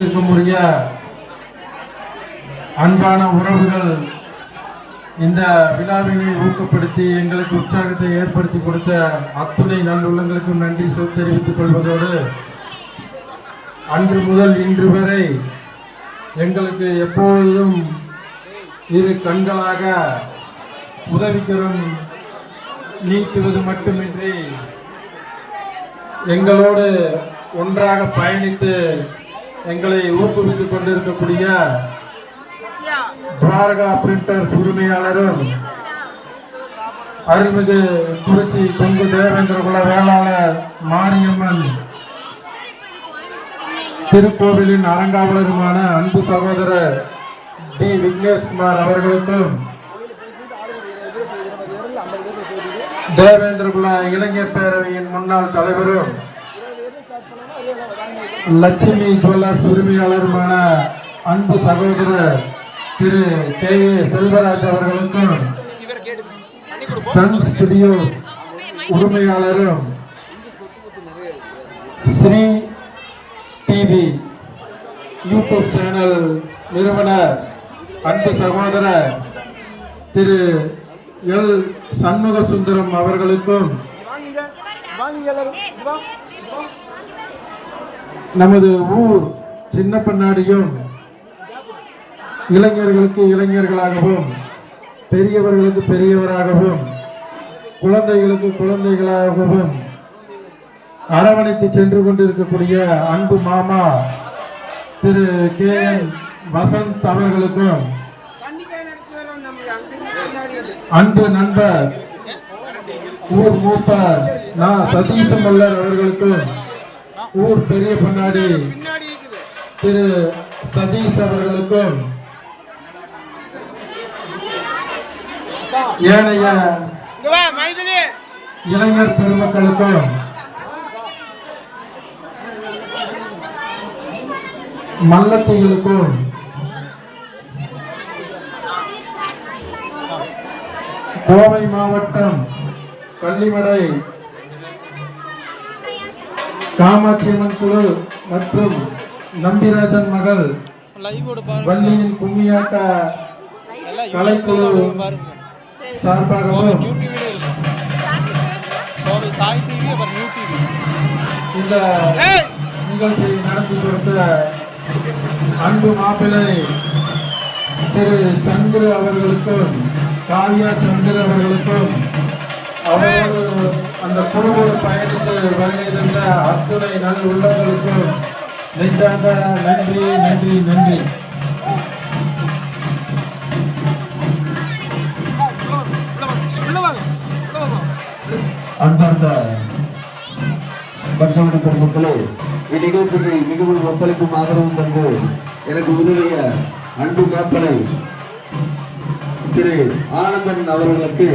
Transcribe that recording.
நம்முடைய அன்பான உறவுகள் இந்த விழாவினை ஊக்கப்படுத்தி எங்களுக்கு உற்சாகத்தை ஏற்படுத்தி கொடுத்த அத்துணை நல்லுள்ளங்களுக்கும் நன்றி சொல் தெரிவித்துக் கொள்வதோடு அன்று முதல் இன்று வரை எங்களுக்கு எப்பொழுதும் இரு கண்களாக உதவிக்கரம் நீக்குவது மட்டுமின்றி எங்களோடு ஒன்றாக பயணித்து எங்களை ஊக்குவித்துக் கொண்டிருக்கக்கூடிய துவாரகா பிரிண்டர்ஸ் உரிமையாளரும் அருள்மிகு குறிச்சி கொங்கு தேவேந்திரகுல வேளாளர் மாரியம்மன் திருக்கோவிலின் அரங்காவலருமான அன்பு சகோதரர் டி. விக்னேஷ்குமார் அவர்களுக்கும் தேவேந்திரகுல இளைஞர் பேரவையின் முன்னாள் தலைவரும் லட்சுமி ஜுவல்லர்ஸ் உரிமையாளருமான அன்பு சகோதரர் திரு கே ஏ செல்வராஜ் அவர்களுக்கும் சன் ஸ்டுடியோ உரிமையாளரும் ஸ்ரீ டிவி யூடியூப் சேனல் நிறுவனர் அன்பு சகோதரர் திரு எல் சண்முக சுந்தரம் அவர்களுக்கும் நமது ஊர் சின்ன பண்ணாடியும் இளைஞர்களுக்கு இளைஞர்களாகவும் பெரியவர்களுக்கு பெரியவராகவும் குழந்தைகளுக்கு குழந்தைகளாகவும் அரவணைத்து சென்று கொண்டிருக்கக்கூடிய அன்பு மாமா திரு கே என் வசந்த் அவர்களுக்கும் அன்பு நண்பர் ஊர் மூப்பர் நான் சதீஷ் மல்லர் அவர்களுக்கும் ஊர் பெரிய பண்ணாடி திரு சதீஷ் அவர்களுக்கும் ஏனைய இளைஞர் பெருமக்களுக்கும் மல்லத்திகளுக்கும் கோவை மாவட்டம் கள்ளிமடை காமாட்சியம்மன் குழு மற்றும் நம்பிராஜன் மகள் வள்ளியின் கும்மியாட்ட கலைக்குழு சார்பாகவும் இந்த நிகழ்ச்சியை நடத்தி கொடுத்த அன்பு மாப்பிள்ளை திரு சந்திர அவர்களுக்கும் காவியா சந்திர அவர்களுக்கும் அந்த குழுவோடு பயணித்து வருகை தந்த அத்துணை நல் உள்ளவர்களுக்கு நெஞ்சார்ந்த நன்றி நன்றி நன்றி. அன்பார்ந்த பட்டமணி பெருமக்களே இந்நிகழ்ச்சிக்கு மிகவும் ஒத்துழைப்பும் ஆதரவும் தந்து எனக்கு உதவிய அன்பு காப்பனை திரு ஆனந்தன் அவர்களுக்கு